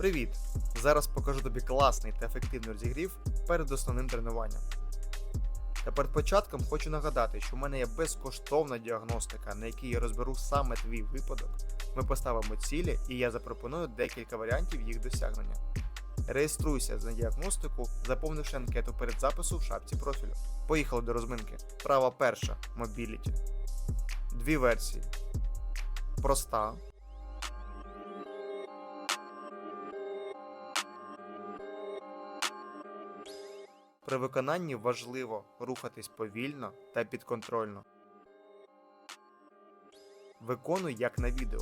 Привіт! Зараз покажу тобі класний та ефективний розігрів перед основним тренуванням. Та перед початком хочу нагадати, що в мене є безкоштовна діагностика, на якій я розберу саме твій випадок. Ми поставимо цілі і я запропоную декілька варіантів їх досягнення. Реєструйся на діагностику, заповнивши анкету перед запису в шапці профілю. Поїхали до розминки. Права перша Mobility. Дві версії. Проста. При виконанні важливо рухатись повільно та підконтрольно. Виконуй як на відео.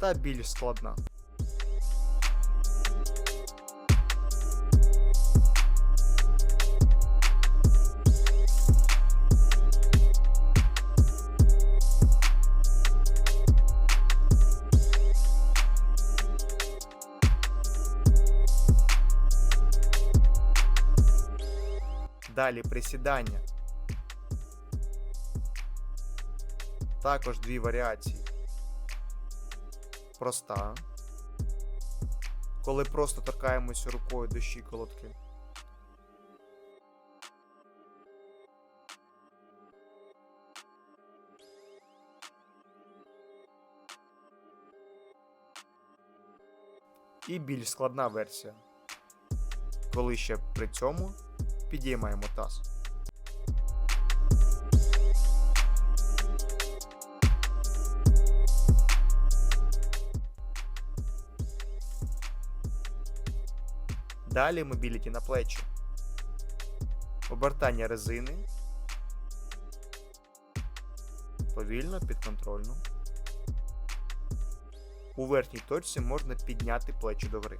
Та більш складна. Далі присідання. Також дві варіації. Проста. Коли просто торкаємося рукою до щиколотки. І більш складна версія. Коли ще при цьому підіймаємо таз. Далі мобіліті на плечі. Обертання резини. Повільно, підконтрольно. У верхній точці можна підняти плечі догори.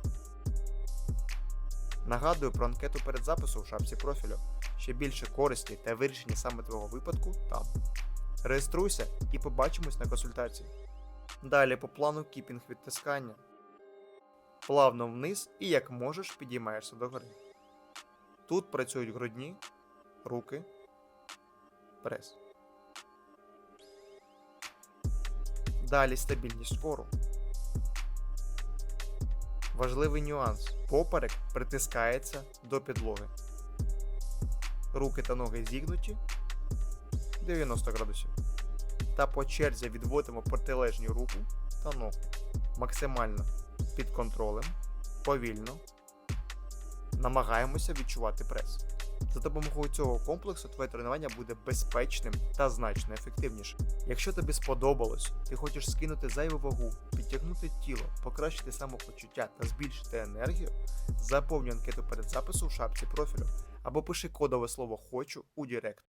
Нагадую про анкету перед записом в шапці профілю. Ще більше користі та вирішення саме твого випадку там. Реєструйся і побачимось на консультації. Далі по плану кіпінг відтискання. Плавно вниз і як можеш підіймаєшся догори. Тут працюють грудні, руки, прес. Далі стабільність кору. Важливий нюанс. Поперек притискається до підлоги. Руки та ноги зігнуті 90 градусів. Та по черзі відводимо протилежню руку та ногу. Максимально під контролем, повільно. Намагаємося відчувати прес. За допомогою цього комплексу твоє тренування буде безпечним та значно ефективнішим. Якщо тобі сподобалось, ти хочеш скинути зайву вагу, підтягнути тіло, покращити самопочуття та збільшити енергію, заповнюй анкету перед запису в шапці профілю або пиши кодове слово Хочу у Директ.